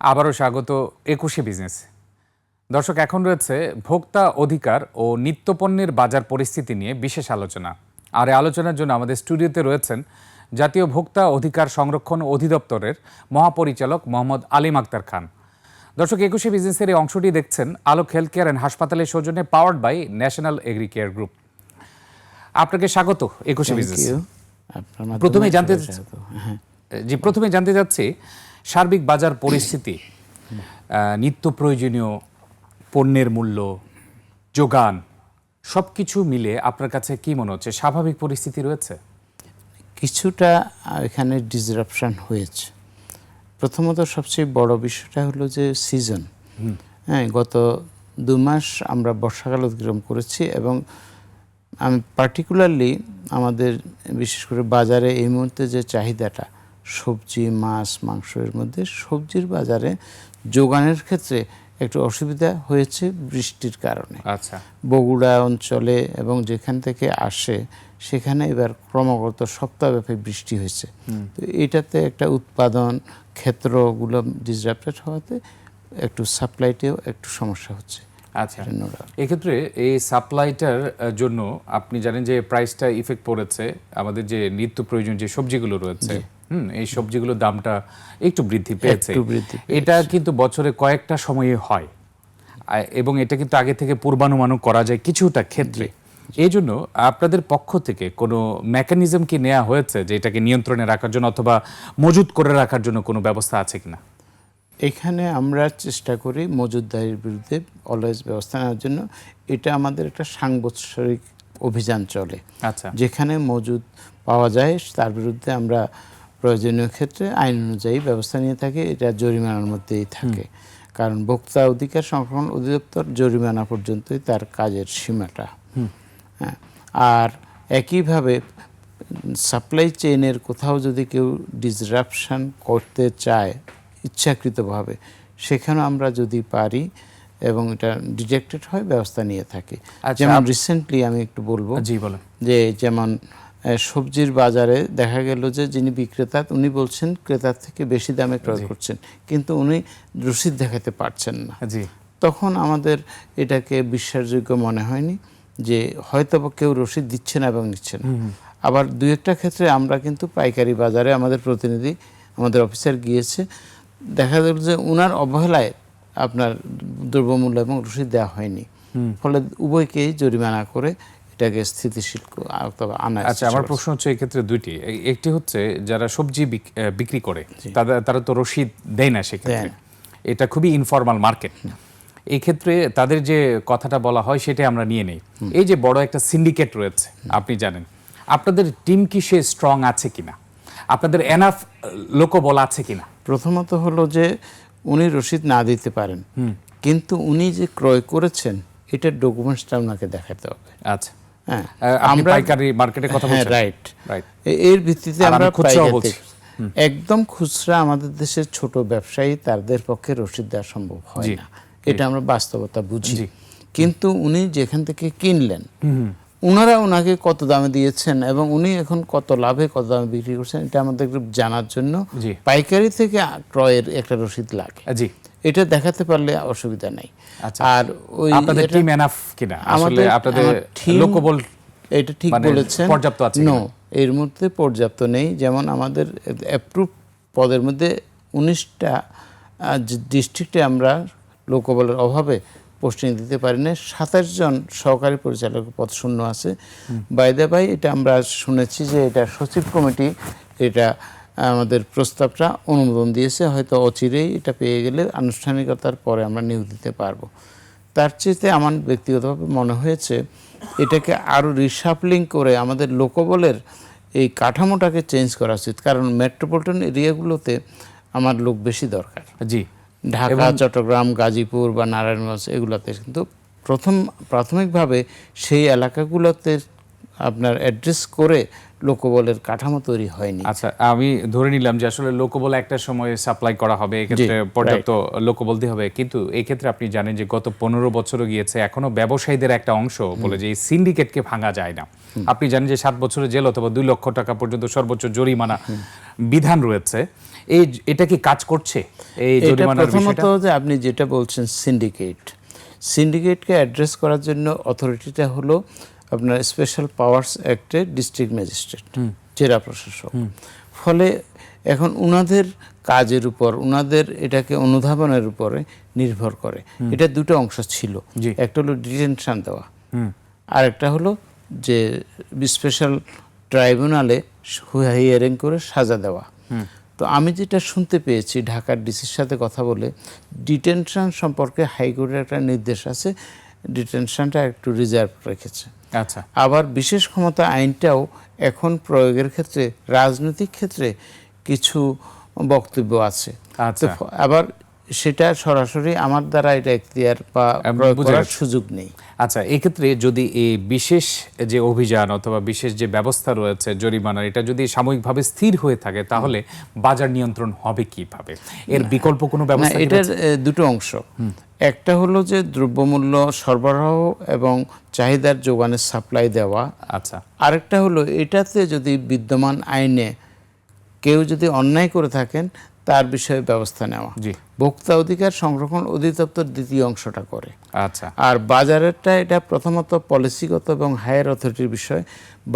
আবারও স্বাগত একুশে বিজনেস। দর্শক এখন রয়েছে ভোক্তা অধিকার ও নিত্যপণ্যের বাজার পরিস্থিতি নিয়ে বিশেষ আলোচনা। আর এই আলোচনার জন্য আমাদের স্টুডিওতে রয়েছেন জাতীয় ভোক্তা অধিকার সংরক্ষণ অধিদপ্তরের মহাপরিচালক মোহাম্মদ আলিম আক্তার খান। দর্শক একুশে বিজনেসের এই অংশটি দেখছেন আলোক হেলথ কেয়ার অ্যান্ড হাসপাতালের সৌজন্যে powered by national agri care group. আপনাকে স্বাগত একুশে বিজনেস। প্রথমেই জানতে হ্যাঁ। জি প্রথমে জানতে চাচ্ছি সার্বিক বাজার পরিস্থিতি নিত্য প্রয়োজনীয় পণ্যের মূল্য যোগান সব কিছু মিলে আপনার কাছে কি মনে হচ্ছে? স্বাভাবিক পরিস্থিতি রয়েছে? কিছুটা এখানে ডিসরাপশন হয়েছে। প্রথমত সবচেয়ে বড় বিষয়টা হলো যে সিজন হ্যাঁ গত দু মাস আমরা বর্ষাকাল অতিক্রম করেছি এবং আমি পার্টিকুলারলি আমাদের বিশেষ করে বাজারে এই মুহূর্তে যে চাহিদাটা সবজি মাছ মাংসের মধ্যে সবজির বাজারে যোগানের ক্ষেত্রে একটু অসুবিধা হয়েছে বৃষ্টির কারণে। আচ্ছা। বগুড়া অঞ্চলে এবং যেখান থেকে আসে সেখানে এবার ক্রমাগত সপ্তাহব্যাপী বৃষ্টি হয়েছে। তো এটাতে একটা উৎপাদন ক্ষেত্রগুলো ডিসরাপ্টেড হওয়াতে একটু সাপ্লাইতেও একটু সমস্যা হচ্ছে। আচ্ছা। এক্ষেত্রে এই সাপ্লাইটার জন্য আপনি জানেন যে প্রাইসটা ইফেক্ট পড়েছে। আমাদের যে নিত্য প্রয়োজন যে সবজিগুলো রয়েছে হুম এই সবজিগুলোর দামটা একটু বৃদ্ধি পেয়েছে। এটা কিন্তু বছরে কয়েকটা সময়ে হয়। এবং এটা কিন্তু আগে থেকে পূর্বানুমানও করা যায় কিছুটা ক্ষেত্রে। এই জন্য আপনাদের পক্ষ থেকে কোনো মেকানিজম কি নেওয়া হয়েছে যে এটাকে নিয়ন্ত্রণে রাখার জন্য অথবা মজুত করে রাখার জন্য কোনো ব্যবস্থা আছে কিনা? এখানে আমরা চেষ্টা করি মজুদদারির বিরুদ্ধে অলওয়েজ ব্যবস্থা নেওয়ার জন্য। এটা আমাদের একটা সাংবৎসরিক অভিযান চলে। আচ্ছা। যেখানে মজুদ পাওয়া যায় তার বিরুদ্ধে আমরা প্রয়োজনীয় ক্ষেত্রে আইন অনুযায়ী ব্যবস্থা নিয়ে থাকে এটা জরিমানার মধ্যেই থাকে। কারণ ভোক্তা অধিকার সংরক্ষণ অধিদপ্তর জরিমানা পর্যন্তই তার কাজের সীমাটা। হ্যাঁ আর একইভাবে সাপ্লাই চেইনের কোথাও যদি কেউ ডিসরাপশন করতে চায় ইচ্ছাকৃতভাবে সেখানে আমরা যদি পারি এবং এটা ডিটেক্টেড হয় ব্যবস্থা নিয়ে থাকি। আচ্ছা, যেমন রিসেন্টলি আমি একটু বলব জি বলেন। যে যেমন সবজির বাজারে দেখা গেল যে যিনি বিক্রেতা উনি বলছেন ক্রেতার থেকে বেশি দামে ক্রয় করছেন। কিন্তু উনি রসিদ দেখাতে পারছেন না। জি। তখন আমাদের এটাকে বিশ্বাসযোগ্য মনে হয়নি যে হয়তো কেউ রসিদ দিচ্ছে না এবং নিচ্ছে না। আবার দু একটা ক্ষেত্রে আমরা কিন্তু পাইকারি বাজারে আমাদের প্রতিনিধি আমাদের অফিসার গিয়েছে। দেখা গেল যে উনার অবহেলায় আপনার দ্রব্যমূল্য এবং রসিদ দেওয়া হয়নি। ফলে উভয়কেই জরিমানা করে এটাকে স্থিতিশীল অথবা আনা আচ্ছা আমার প্রশ্ন হচ্ছে এক্ষেত্রে দুইটি। এ- একটি হচ্ছে যারা সবজি বিক্রি করে তাদের তারা তো রসিদ দেয় না সেক্ষেত্রে। এটা খুবই ইনফর্মাল মার্কেট এই ক্ষেত্রে তাদের যে কথাটা বলা হয় সেটাই আমরা নিয়ে নেই। এই যে বড় একটা সিন্ডিকেট রয়েছে আপনি জানেন আপনাদের টিম কি সে স্ট্রং আছে কিনা? আপনাদের এনাফ লোকবল আছে কিনা? প্রথমত হলো যে উনি রসিদ না দিতে পারেন। কিন্তু উনি যে ক্রয় করেছেন এটার ডকুমেন্টসটা ওনাকে দেখাতে হবে। আচ্ছা। হ্যাঁ। আহ, পাইকারি মার্কেটের কথা হ্যাঁ বলছেন? রাইট রাইট এর ভিত্তিতে আমরা পাইকারি বলছি। একদম খুচরা আমাদের দেশের ছোট ব্যবসায়ী তাদের পক্ষে রসিদ দেওয়া সম্ভব হয় না। এটা আমরা বাস্তবতা বুঝি। কিন্তু উনি যেখান থেকে কিনলেন ওনারা ওনাকে কত দামে দিয়েছেন এবং উনি এখন কত লাভে কত দামে বিক্রি করছেন এটা আমাদের জানার জন্য পাইকারি থেকে ক্রয়ের একটা রসিদ লাগে। জি। এটা দেখাতে পারলে অসুবিধা নেই। আচ্ছা। আর ওই আপনাদের টিম এনাফ কিনা? আসলে আপনাদের লোকবল এটা ঠিক মানে বলেছেন। পর্যাপ্ত আছে নো এর মধ্যে পর্যাপ্ত নেই। যেমন আমাদের অ্যাপ্রুভ পদের মধ্যে উনিশটা ডিস্ট্রিক্টে আমরা লোকবলের অভাবে পোস্টিং দিতে পারি না সাতাশ জন সহকারী পরিচালক পদ শূন্য আছে। বাইদে বাই এটা আমরা শুনেছি যে এটা সচিব কমিটি এটা আমাদের প্রস্তাবটা অনুমোদন দিয়েছে হয়তো অচিরেই এটা পেয়ে গেলে আনুষ্ঠানিকতার পরে আমরা নিয়োগ দিতে পারব। তার চেয়েতে আমার ব্যক্তিগতভাবে মনে হয়েছে এটাকে আরও রিসাফলিং করে আমাদের লোকবলের এই কাঠামোটাকে চেঞ্জ করা উচিত। কারণ মেট্রোপলিটন এরিয়াগুলোতে আমার লোক বেশি দরকার। জি। ঢাকা চট্টগ্রাম গাজীপুর বা নারায়ণগঞ্জ এগুলোতে কিন্তু প্রথম প্রাথমিকভাবে সেই এলাকাগুলোতে আপনার অ্যাড্রেস করে লোকবলের কাঠামো তৈরি হয়নি। আচ্ছা আমি ধরে নিলাম যে আসলে লোকবল একটা সময় সাপ্লাই করা হবে এক্ষেত্রে পর্যাপ্ত লোকবল দিয়ে হবে। কিন্তু এই ক্ষেত্রে আপনি জানেন যে গত পনেরো বছরও গিয়েছে এখনও ব্যবসায়ীদের একটা অংশ বলে যে এই সিন্ডিকেটকে ভাঙা যায় না। আপনি জানেন যে সাত বছরের জেল অথবা দুই লক্ষ টাকা পর্যন্ত সর্বোচ্চ জরিমানা বিধান রয়েছে। এই এটা কি কাজ করছে? এই জরিমানার প্রথমত যে আপনি যেটা বলছেন সিন্ডিকেট সিন্ডিকেটকে অ্যাড্রেস করার জন্য অথরিটিটা হলো আপনার স্পেশাল পাওয়ার্স অ্যাক্টে ডিস্ট্রিক্ট ম্যাজিস্ট্রেট জেলা প্রশাসক। ফলে এখন উনাদের কাজের উপর উনাদের এটাকে অনুধাবনের উপরে নির্ভর করে। এটা দুটো অংশ ছিল। একটা হলো ডিটেনশন দেওয়া। আর একটা হলো যে স্পেশাল ট্রাইব্যুনালে হিয়ারিং করে সাজা দেওয়া। তো আমি যেটা শুনতে পেয়েছি ঢাকার ডিসির সাথে কথা বলে ডিটেনশন সম্পর্কে হাইকোর্টের একটা নির্দেশ আছে ডিটেনশনটা একটু রিজার্ভ রেখেছে। আচ্ছা আবার বিশেষ ক্ষমতা আইনটাও এখন প্রয়োগের ক্ষেত্রে রাজনৈতিক ক্ষেত্রে কিছু বক্তব্য আছে আচ্ছা। আবার সেটা সরাসরি আমার দ্বারা এটা এখতিয়ার বা করার সুযোগ নেই। আচ্ছা এক্ষেত্রে যদি এই বিশেষ যে অভিযান অথবা বিশেষ যে ব্যবস্থা রয়েছে জরিমানার এটা যদি সাময়িকভাবে স্থির হয়ে থাকে তাহলে বাজার নিয়ন্ত্রণ হবে কীভাবে? এর বিকল্প কোনো ব্যবস্থা এটার দুটো অংশ। একটা হলো যে দ্রব্যমূল্য সরবরাহ এবং চাহিদার যোগানের সাপ্লাই দেওয়া। আচ্ছা। আরেকটা হলো এটাতে যদি বিদ্যমান আইনে কেউ যদি অন্যায় করে থাকেন তার বিষয়ে ব্যবস্থা নেওয়া। জি। ভোক্তা অধিকার সংরক্ষণ অধিদপ্তর দ্বিতীয় অংশটা করে। আচ্ছা। আর বাজারেরটা এটা প্রথমত পলিসিগত এবং হায়ার অথরিটির বিষয়।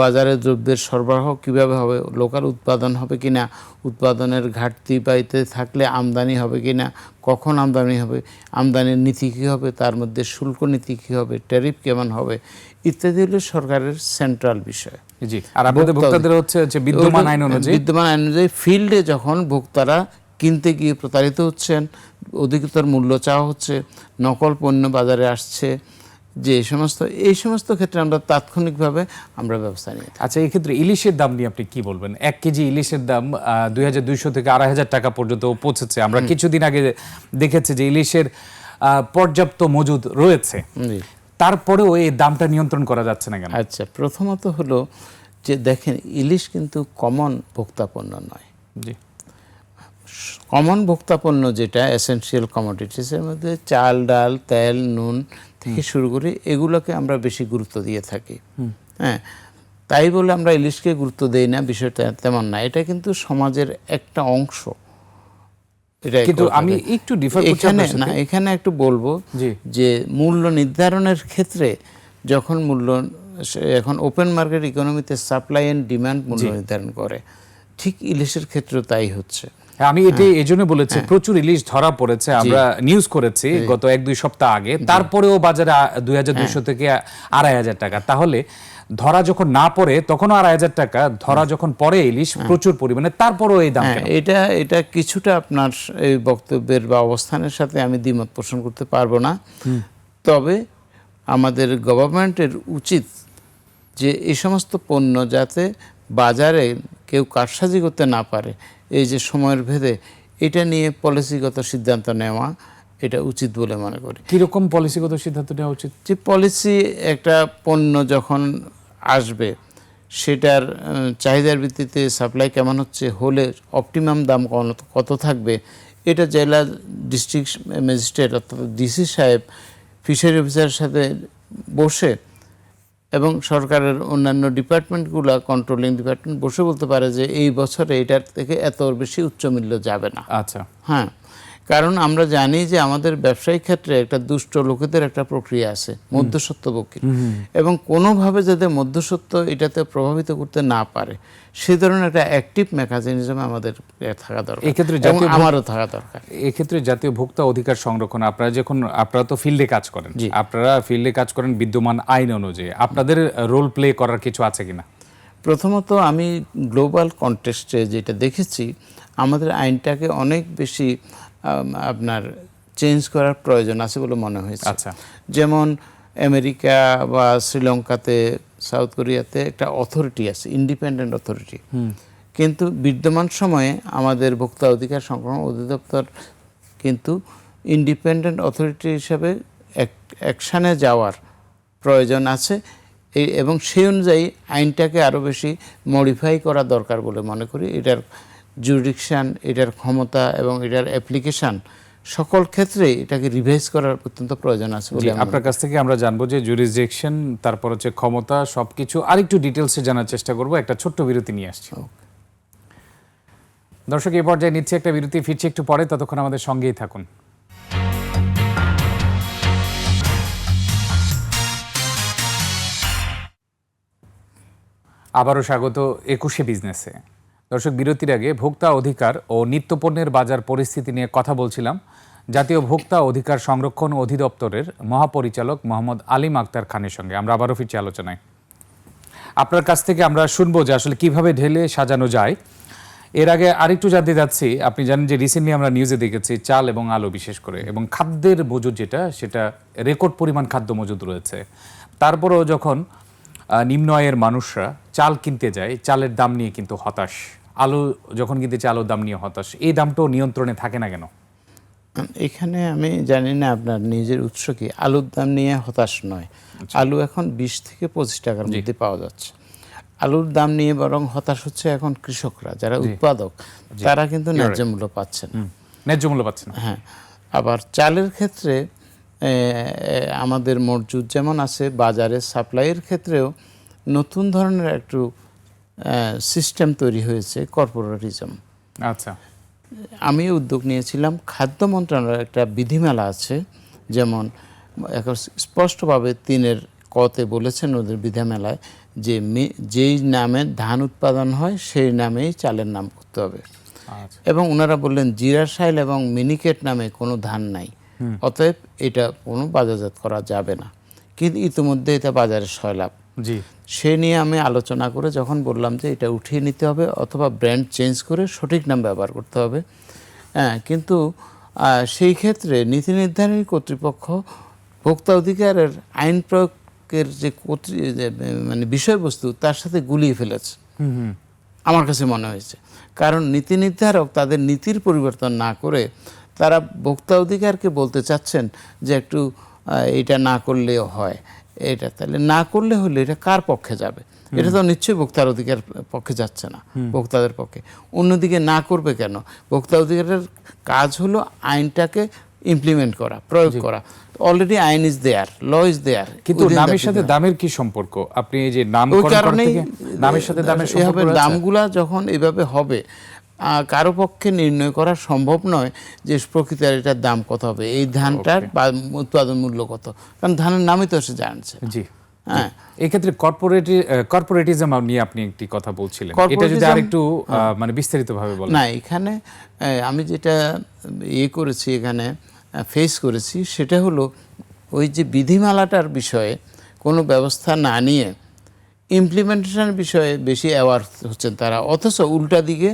বাজারে দ্রব্যের সরবরাহ কীভাবে হবে লোকাল উৎপাদন হবে কিনা উৎপাদনের ঘাটতি বাড়িতে থাকলে আমদানি হবে কিনা কখন আমদানি হবে আমদানির নীতি কী হবে তার মধ্যে শুল্ক নীতি কী হবে ট্যারিফ কেমন হবে ইত্যাদি হলো সরকারের সেন্ট্রাল বিষয়। জি আর আপনাদের ভোক্তাদের হচ্ছে বিদ্যমান আইন অনুযায়ী বিদ্যমান আইন অনুযায়ী ফিল্ডে যখন ভোক্তারা কিনতে গিয়ে প্রতারিত হচ্ছেন অধিকতর মূল্য চাওয়া হচ্ছে নকল পণ্য বাজারে আসছে যে এই সমস্ত এই সমস্ত ক্ষেত্রে আমরা তাৎক্ষণিকভাবে আমরা ব্যবস্থা নিই আচ্ছা এক্ষেত্রে ইলিশের দাম নিয়ে আপনি কি বলবেন? এক কেজি ইলিশের দাম দুই হাজার দুইশো থেকে আড়াই হাজার টাকা পর্যন্ত পৌঁছেছে। আমরা কিছুদিন আগে দেখেছি যে ইলিশের পর্যাপ্ত মজুদ রয়েছে। তারপরেও এই দামটা নিয়ন্ত্রণ করা যাচ্ছে না কেন? আচ্ছা প্রথমত হলো যে দেখেন ইলিশ কিন্তু কমন ভোক্তা পণ্য নয়। জি। কমন ভোক্তাপণ্য যেটা এসেনশিয়াল কমোডিটিসের মধ্যে চাল ডাল তেল নুন থেকে শুরু করে এগুলোকে আমরা বেশি গুরুত্ব দিয়ে থাকি। হ্যাঁ তাই বলে আমরা ইলিশকে গুরুত্ব দেই না বিষয়টা তেমন না। এটা কিন্তু সমাজের একটা অংশ। এটা কিন্তু আমি একটু ডিফার এখানে না এখানে একটু বলব। যে মূল্য নির্ধারণের ক্ষেত্রে যখন মূল্য এখন ওপেন মার্কেট ইকোনমিতে সাপ্লাই এন্ড ডিমান্ড মূল্য নির্ধারণ করে ঠিক ইলিশের ক্ষেত্রেও তাই হচ্ছে। আমি এটাই এই জন্য বলেছি প্রচুর ইলিশ ধরা পড়েছে আমরা নিউজ করেছি গত এক দুই সপ্তাহ আগে। তারপরেও বাজারে দুই হাজার দুইশো থেকে আড়াই হাজার টাকা। তাহলে ধরা যখন না পড়ে তখনও আড়াই হাজার টাকা ধরা যখন পরে ইলিশ প্রচুর পরিমাণে তারপরেও এই দাম হ্যাঁ এটা এটা কিছুটা আপনার এই বক্তব্যের বা অবস্থানের সাথে আমি দ্বিমত পোষণ করতে পারব না। তবে আমাদের গভর্নমেন্টের উচিত যে এই সমস্ত পণ্য যাতে বাজারে কেউ কারসাজি করতে না পারে এই যে সময়ের ভেদে এটা নিয়ে পলিসিগত সিদ্ধান্ত নেওয়া এটা উচিত বলে মনে করি। কীরকম পলিসিগত সিদ্ধান্ত নেওয়া উচিত? যে পলিসি একটা পণ্য যখন আসবে সেটার চাহিদার ভিত্তিতে সাপ্লাই কেমন হচ্ছে হলে অপটিমাম দাম কত- কত থাকবে এটা জেলা ডিস্ট্রিক্ট ম্যাজিস্ট্রেট অর্থাৎ ডিসি সাহেব ফিশারি অফিসারের সাথে বসে এবং সরকারের অন্যান্য ডিপার্টমেন্টগুলো কন্ট্রোলিং ডিপার্টমেন্ট বসে বলতে পারে যে এই বছরে এটার থেকে এত বেশি উচ্চ মূল্য যাবে না। আচ্ছা। হ্যাঁ। কারণ আমরা জানি যে আমাদের ব্যবসায়িক ক্ষেত্রে একটা দুষ্ট লোকেদের একটা প্রক্রিয়া আছে মধ্যসত্ত্বভোগী এবং কোনোভাবে যাতে মধ্যসত্ত্ব এটাতে প্রভাবিত করতে না পারে সে ধরনের একটা অ্যাক্টিভ মেকানিজম আমাদের থাকা দরকার এক্ষেত্রে আমারও থাকা দরকার। এক্ষেত্রে জাতীয় ভোক্তা অধিকার সংরক্ষণ আপনারা যখন আপনারা তো ফিল্ডে কাজ করেন আপনারা ফিল্ডে কাজ করেন বিদ্যমান আইন অনুযায়ী আপনাদের রোল প্লে করার কিছু আছে কিনা? প্রথমত আমি গ্লোবাল কন্টেস্টে যেটা দেখেছি আমাদের আইনটাকে অনেক বেশি আপনার চেঞ্জ করার প্রয়োজন আছে বলে মনে হয়েছে। আচ্ছা। যেমন আমেরিকা বা শ্রীলঙ্কাতে সাউথ কোরিয়াতে একটা অথরিটি আছে ইন্ডিপেন্ডেন্ট অথরিটি কিন্তু বিদ্যমান সময়ে আমাদের ভোক্তা অধিকার সংক্রমণ অধিদপ্তর কিন্তু ইন্ডিপেন্ডেন্ট অথরিটি হিসাবে অ্যাকশানে যাওয়ার প্রয়োজন আছে। এবং সেই অনুযায়ী আইনটাকে আরও বেশি মডিফাই করা দরকার বলে মনে করি। এটার জুরিডিকশান এটার ক্ষমতা এবং এটার অ্যাপ্লিকেশান সকল ক্ষেত্রে এটাকে রিভাইজ করার অত্যন্ত প্রয়োজন আছে বলে আপনার কাছ থেকে আমরা জানব যে জুরিসডিকশন তারপর হচ্ছে ক্ষমতা সবকিছু আরেকটু ডিটেলসে জানার চেষ্টা করব একটা ছোট্ট বিরতি নিয়ে আসছি। দর্শক এই পর্যায়ে নিচ্ছে একটা বিরতি ফিরছি একটু পরে ততক্ষণ আমাদের সঙ্গেই থাকুন। আবারও স্বাগত একুশে বিজনেসে। দর্শক, বিরতির আগে ভোক্তা অধিকার ও নিত্যপণ্যের বাজার পরিস্থিতি নিয়ে কথা বলছিলাম। জাতীয় ভোক্তা অধিকার সংরক্ষণ অধিদপ্তরের মহাপরিচালক মোহাম্মদ আলিম আক্তার খানের সঙ্গে আমরা আবারও ফিরছি আলোচনায়। আপনার কাছ থেকে আমরা শুনব যে আসলে কীভাবে ঢেলে সাজানো যায়। এর আগে আরেকটু জানতে যাচ্ছি আপনি জানেন যে রিসেন্টলি আমরা নিউজে দেখেছি চাল এবং আলু বিশেষ করে এবং খাদ্যের মজুদ যেটা, সেটা রেকর্ড পরিমাণ খাদ্য মজুদ রয়েছে। তারপরেও যখন নিম্ন আয়ের মানুষরা চাল কিনতে যায়, চালের দাম নিয়ে কিন্তু হতাশ। আলু যখন কিনতে চায় আলুর দাম নিয়ে হতাশ এই দামটাও নিয়ন্ত্রণে থাকে না কেন? এখানে আমি জানি না আপনার নিজের উৎস কি আলুর দাম নিয়ে হতাশ নয়। আলু এখন বিশ থেকে পঁচিশ টাকার মধ্যে পাওয়া যাচ্ছে। আলুর দাম নিয়ে বরং হতাশ হচ্ছে এখন কৃষকরা যারা উৎপাদক তারা কিন্তু ন্যায্য মূল্য পাচ্ছে না। ন্যায্য মূল্য পাচ্ছে না। হ্যাঁ। আবার চালের ক্ষেত্রে আমাদের মজুদ যেমন আছে বাজারে সাপ্লাইয়ের ক্ষেত্রেও নতুন ধরনের একটু সিস্টেম তৈরি হয়েছে কর্পোরেটিজম আচ্ছা। আমি উদ্যোগ নিয়েছিলাম খাদ্য মন্ত্রণালয়ের একটা বিধিমালা আছে যেমন এখন স্পষ্টভাবে তিনের কতে বলেছেন ওদের বিধিমালায় যে যেই নামে ধান উৎপাদন হয় সেই নামেই চালের নাম করতে হবে। আচ্ছা। এবং ওনারা বললেন জিরাশাইল এবং মিনিকেট নামে কোনো ধান নাই। অতএব এটা কোনো বাজারজাত করা যাবে না। কিন্তু ইতিমধ্যে এটা বাজারে সয়লাভ। জি। সে নিয়ে আমি আলোচনা করে যখন বললাম যে এটা উঠিয়ে নিতে হবে অথবা ব্র্যান্ড চেঞ্জ করে সঠিক নাম ব্যবহার করতে হবে। হ্যাঁ কিন্তু সেই ক্ষেত্রে নীতি নির্ধারণী কর্তৃপক্ষ ভোক্তা অধিকারের আইন প্রয়োগের যে কর্তৃ মানে বিষয়বস্তু তার সাথে গুলিয়ে ফেলেছে। আমার কাছে মনে হয়েছে। কারণ নীতি নির্ধারক তাদের নীতির পরিবর্তন না করে তারা ভোক্তা অধিকারকে বলতে চাচ্ছেন যে একটু এটা না করলেও হয়। এটা তাহলে না করলে হলে এটা কার পক্ষে যাবে? এটা তো নিশ্চয়ই ভোক্তার অধিকার পক্ষে যাচ্ছে না ভোক্তাদের পক্ষে। অন্যদিকে না করবে কেন? ভোক্তা অধিকারের কাজ হলো আইনটাকে ইমপ্লিমেন্ট করা প্রয়োগ করা। অলরেডি আইন is there law is there কিন্তু নামের সাথে দামের কি সম্পর্ক? আপনি এই যে নাম ওই কারণেই নামের সাথে দামের সম্পর্ক? দামগুলা যখন এভাবে হবে কারও পক্ষে নির্ণয় করা সম্ভব নয় যে প্রকৃতির এটার দাম কত হবে। এই ধানটার বা উৎপাদন মূল্য কত? কারণ ধানের নামই তো সে জানছে। জি। হ্যাঁ। এই ক্ষেত্রে কর্পোরেটি কর্পোরেটিজম নিয়ে আপনি একটি কথা বলছিলেন। এটা যদি আরেকটু মানে বিস্তারিত ভাবে বলেন। না এখানে আমি যেটা ইয়ে করেছি এখানে ফেস করেছি সেটা হলো ওই যে বিধিমালাটার বিষয়ে কোনো ব্যবস্থা না নিয়ে ইমপ্লিমেন্টেশনের বিষয়ে বেশি অ্যাওয়ার হচ্ছেন তারা। অথচ উল্টা দিকে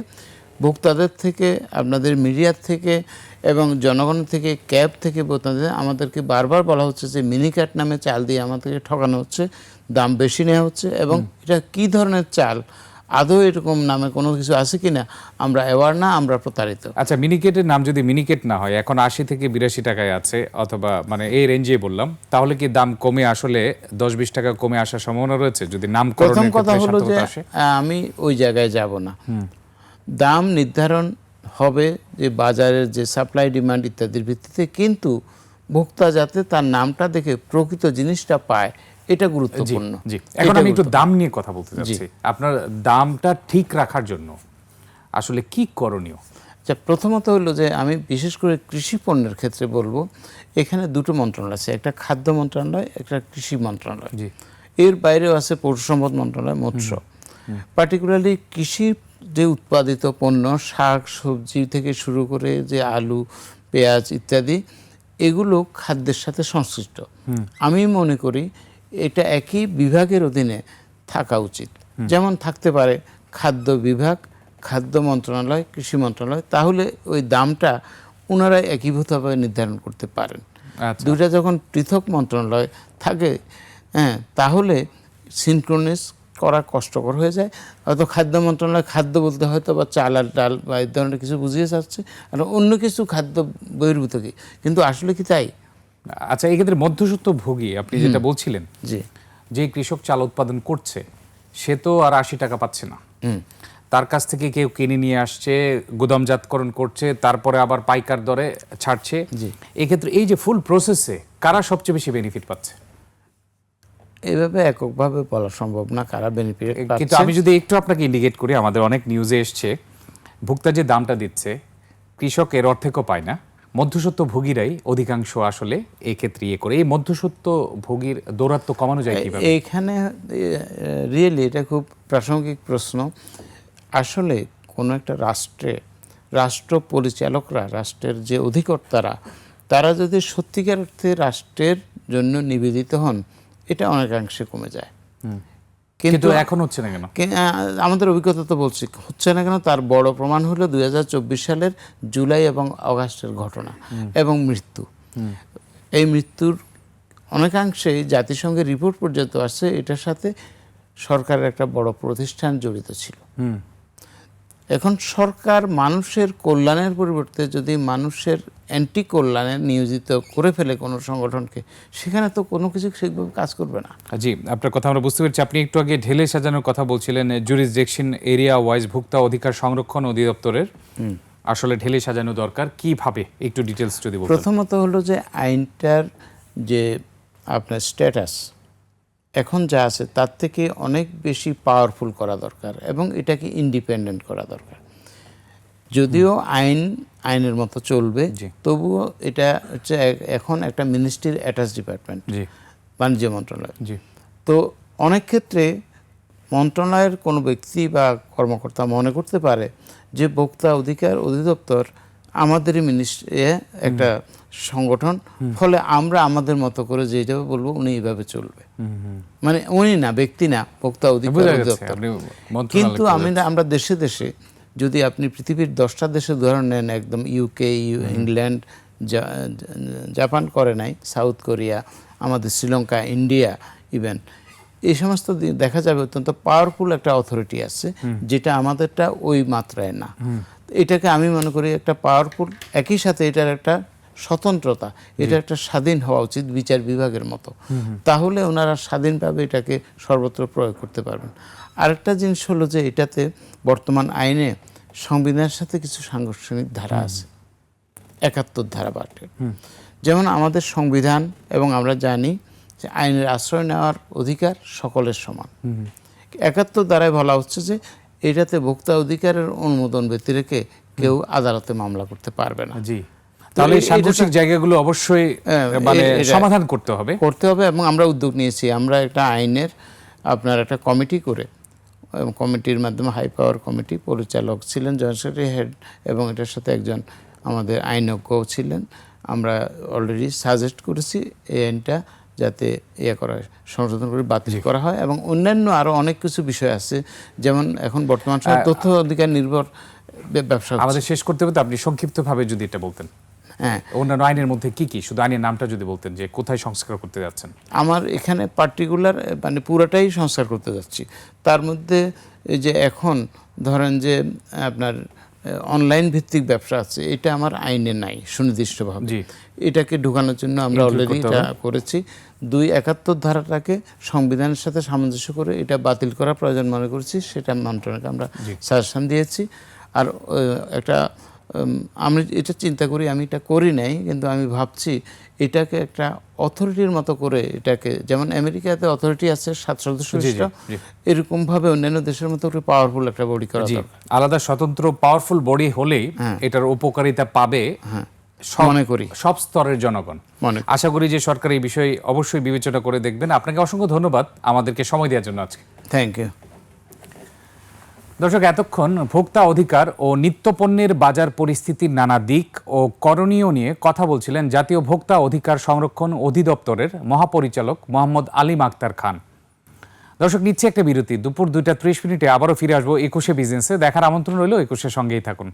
ভোক্তাদের থেকে আপনাদের মিডিয়ার থেকে এবং জনগণ থেকে ক্যাব থেকে ভোক্তাদের আমাদেরকে বারবার বলা হচ্ছে যে মিনিক্যাট নামে চাল দিয়ে আমাদেরকে ঠকানো হচ্ছে দাম বেশি নেওয়া হচ্ছে এবং এটা কি ধরনের চাল? আদৌ এরকম নামে কোনো কিছু আছে কি না আমরা অ্যাওয়ার না আমরা প্রতারিত। আচ্ছা মিনিকেটের নাম যদি মিনিকেট না হয় এখন আশি থেকে বিরাশি টাকায় আছে অথবা মানে এই রেঞ্জে বললাম তাহলে কি দাম কমে আসলে দশ বিশ টাকা কমে আসার সম্ভাবনা রয়েছে? যদি নাম প্রথম কথা হলো যে আমি ওই জায়গায় যাব না। দাম নির্ধারণ হবে যে বাজারের যে সাপ্লাই ডিমান্ড ইত্যাদির ভিত্তিতে কিন্তু ভোক্তা যাতে তার নামটা দেখে প্রকৃত জিনিসটা পায় এটা গুরুত্বপূর্ণ। জি। এখন আমি একটু দাম নিয়ে কথা বলতে চাচ্ছি। আপনার দামটা ঠিক রাখার জন্য আসলে কি করণীয়? আচ্ছা প্রথমত হলো যে আমি বিশেষ করে কৃষি পণ্যের ক্ষেত্রে বলব এখানে দুটো মন্ত্রণালয় আছে একটা খাদ্য মন্ত্রণালয় একটা কৃষি মন্ত্রণালয়। জি। এর বাইরেও আছে পশু সম্পদ মন্ত্রণালয় মৎস্য। পার্টিকুলারলি কৃষি যে উৎপাদিত পণ্য শাক সবজি থেকে শুরু করে যে আলু পেঁয়াজ ইত্যাদি এগুলো খাদ্যের সাথে সংশ্লিষ্ট। আমি মনে করি এটা একই বিভাগের অধীনে থাকা উচিত। যেমন থাকতে পারে খাদ্য বিভাগ খাদ্য মন্ত্রণালয় কৃষি মন্ত্রণালয় তাহলে ওই দামটা ওনারা একীভূতভাবে নির্ধারণ করতে পারেন। আচ্ছা। দুইটা যখন পৃথক মন্ত্রণালয় থাকে হ্যাঁ তাহলে সিনক্রোনিস করা কষ্টকর হয়ে যায়। হয়তো খাদ্য মন্ত্রণালয় খাদ্য বলতে হয়তো বা চাল আর ডাল বা এই ধরনের কিছু বুঝিয়ে যাচ্ছে আর অন্য কিছু খাদ্য বহির্ভূত কি? কিন্তু আসলে কি তাই? আচ্ছা এক্ষেত্রে ক্ষেত্রে মধ্যসত্ত্ব ভোগী আপনি যেটা বলছিলেন জি। যে কৃষক চাল উৎপাদন করছে সে তো আর আশি টাকা পাচ্ছে না। তার কাছ থেকে কেউ কিনে নিয়ে আসছে গুদামজাতকরণ করছে তারপরে আবার পাইকার দরে ছাড়ছে। এক্ষেত্রে এই যে ফুল প্রসেসে কারা সবচেয়ে বেশি বেনিফিট পাচ্ছে? এইভাবে এককভাবে বলা সম্ভব না কারা বেনিফিট কিন্তু আমি যদি একটু আপনাকে ইন্ডিকেট করি আমাদের অনেক নিউজে এসছে ভোক্তা যে দামটা দিচ্ছে কৃষক এর অর্ধেকও পায় না। মধ্যসত্ত্ব ভোগীরাই অধিকাংশ আসলে এই ক্ষেত্রে ইয়ে করে। এই মধ্যসত্ত্ব ভোগীর দৌরাত্ম কমানো যায় কীভাবে? এইখানে রিয়েলি এটা খুব প্রাসঙ্গিক প্রশ্ন। আসলে কোনো একটা রাষ্ট্রে রাষ্ট্র পরিচালকরা রাষ্ট্রের যে অধিকর্তারা তারা যদি সত্যিকার অর্থে রাষ্ট্রের জন্য নিবেদিত হন এটা অনেকাংশে কমে যায়। কিন্তু এখন হচ্ছে না কেন? আমাদের অভিজ্ঞতা তো বলছি হচ্ছে না কেন? তার বড় প্রমাণ হলো দুই হাজার চব্বিশ সালের জুলাই এবং আগস্টের ঘটনা এবং মৃত্যু। এই মৃত্যুর অনেকাংশেই জাতিসংঘের রিপোর্ট পর্যন্ত আসছে এটার সাথে সরকারের একটা বড় প্রতিষ্ঠান জড়িত ছিল। এখন সরকার মানুষের কল্যাণের পরিবর্তে যদি মানুষের অ্যান্টি কল্যাণে নিয়োজিত করে ফেলে কোনো সংগঠনকে সেখানে তো কোনো কিছু সেভাবে কাজ করবে না। জি আপনার কথা আমরা বুঝতে পেরেছি। আপনি একটু আগে ঢেলে সাজানোর কথা বলছিলেন জুরিসডিকশন এরিয়া ওয়াইজ ভোক্তা অধিকার সংরক্ষণ অধিদপ্তরের। আসলে ঢেলে সাজানো দরকার কীভাবে? একটু ডিটেলস যদি প্রথমত হলো যে আইনটার যে আপনার স্ট্যাটাস এখন যা আছে তার থেকে অনেক বেশি পাওয়ারফুল করা দরকার এবং এটাকে ইন্ডিপেন্ডেন্ট করা দরকার। যদিও আইন আইনের মতো চলবে। তবুও এটা হচ্ছে এখন একটা মিনিস্ট্রির অ্যাটাচ ডিপার্টমেন্ট জি। বাণিজ্য মন্ত্রণালয়। জি। তো অনেক ক্ষেত্রে মন্ত্রণালয়ের কোনো ব্যক্তি বা কর্মকর্তা মনে করতে পারে যে ভোক্তা অধিকার অধিদপ্তর আমাদেরই মিনিস্ট্রি একটা সংগঠন। ফলে আমরা আমাদের মতো করে যেটা বলব উনি এইভাবে চলবে। মানে উনি না ব্যক্তি না ভোক্তা অধিকার কিন্তু আমি আমরা দেশে দেশে যদি আপনি পৃথিবীর দশটা দেশের উদাহরণ নেন একদম ইউকে ইউ ইংল্যান্ড জাপান করে নাই সাউথ কোরিয়া আমাদের শ্রীলঙ্কা ইন্ডিয়া ইভেন এই সমস্ত দেখা যাবে অত্যন্ত পাওয়ারফুল একটা অথরিটি আছে যেটা আমাদেরটা ওই মাত্রায় না। এটাকে আমি মনে করি একটা পাওয়ারফুল একই সাথে এটার একটা স্বতন্ত্রতা এটা একটা স্বাধীন হওয়া উচিত বিচার বিভাগের মতো। তাহলে ওনারা স্বাধীনভাবে এটাকে সর্বত্র প্রয়োগ করতে পারবেন। আরেকটা জিনিস হলো যে এটাতে বর্তমান আইনে সংবিধানের সাথে কিছু সাংগঠনিক ধারা আছে। একাত্তর ধারা বাটে যেমন আমাদের সংবিধান এবং আমরা জানি যে আইনের আশ্রয় নেওয়ার অধিকার সকলের সমান। একাত্তর দ্বারায় বলা হচ্ছে যে এটাতে ভোক্তা অধিকারের অনুমোদন ব্যতি রেখে কেউ আদালতে মামলা করতে পারবে না। জি। তাহলে সাংঘর্ষিক জায়গাগুলো অবশ্যই হ্যাঁ, মানে সমাধান করতে হবে। করতে হবে এবং আমরা উদ্যোগ নিয়েছি। আমরা একটা আইনের আপনার একটা কমিটি করে এবং কমিটির মাধ্যমে হাই পাওয়ার কমিটি পরিচালক ছিলেন জয়েন্ট সেক্রেটারি হেড এবং এটার সাথে একজন আমাদের আইনজ্ঞও ছিলেন। আমরা অলরেডি সাজেস্ট করেছি এই আইনটা যাতে ইয়ে করা সংশোধন করে বাতিল করা হয় এবং অন্যান্য আরও অনেক কিছু বিষয় আছে। যেমন এখন বর্তমান সময় তথ্য অধিকার নির্ভর ব্যবসা আমাদের শেষ করতে হবে আপনি সংক্ষিপ্তভাবে যদি এটা বলতেন। হ্যাঁ। অন্যান্য আইনের মধ্যে কি কি? শুধু আইনের নামটা যদি বলতেন যে কোথায় সংস্কার করতে যাচ্ছেন। আমার এখানে পার্টিকুলার মানে পুরোটাই সংস্কার করতে যাচ্ছি। তার মধ্যে যে এখন ধরেন যে আপনার অনলাইন ভিত্তিক ব্যবসা আছে এটা আমার আইনে নাই সুনির্দিষ্টভাবে। এটাকে ঢুকানোর জন্য আমরা অলরেডি এটা করেছি। দুই একাত্তর ধারাটাকে সংবিধানের সাথে সামঞ্জস্য করে এটা বাতিল করা প্রয়োজন মনে করছি সেটা মন্ত্রণালয়কে আমরা সাজেশন দিয়েছি। আর একটা আমি এটা চিন্তা করি আমি এটা করি নাই কিন্তু আমি ভাবছি এটাকে একটা অথরিটির মতো করে এটাকে যেমন আমেরিকাতে অথরিটি আছে সাত সদস্য। এরকম ভাবে অন্যান্য দেশের মতো করে পাওয়ারফুল একটা বডি করা আলাদা স্বতন্ত্র পাওয়ারফুল বডি হলেই এটার উপকারিতা পাবে সব- মনে করি। সব স্তরের জনগণ। মনে আশা করি যে সরকার এই বিষয়ে অবশ্যই বিবেচনা করে দেখবেন। আপনাকে অসংখ্য ধন্যবাদ আমাদেরকে সময় দেওয়ার জন্য আজকে। থ্যাংক ইউ দর্শক, এতক্ষণ ভোক্তা অধিকার ও নিত্যপণ্যের বাজার পরিস্থিতির নানা দিক ও করণীয় নিয়ে কথা বলছিলেন জাতীয় ভোক্তা অধিকার সংরক্ষণ অধিদপ্তরের মহাপরিচালক মোহাম্মদ আলিম আক্তার খান। দর্শক, নিচ্ছে একটা বিরতি। দুপুর দুইটা ত্রিশ মিনিটে আবারও ফিরে আসব একুশে বিজনেসে। দেখার আমন্ত্রণ রইল একুশের সঙ্গেই থাকুন।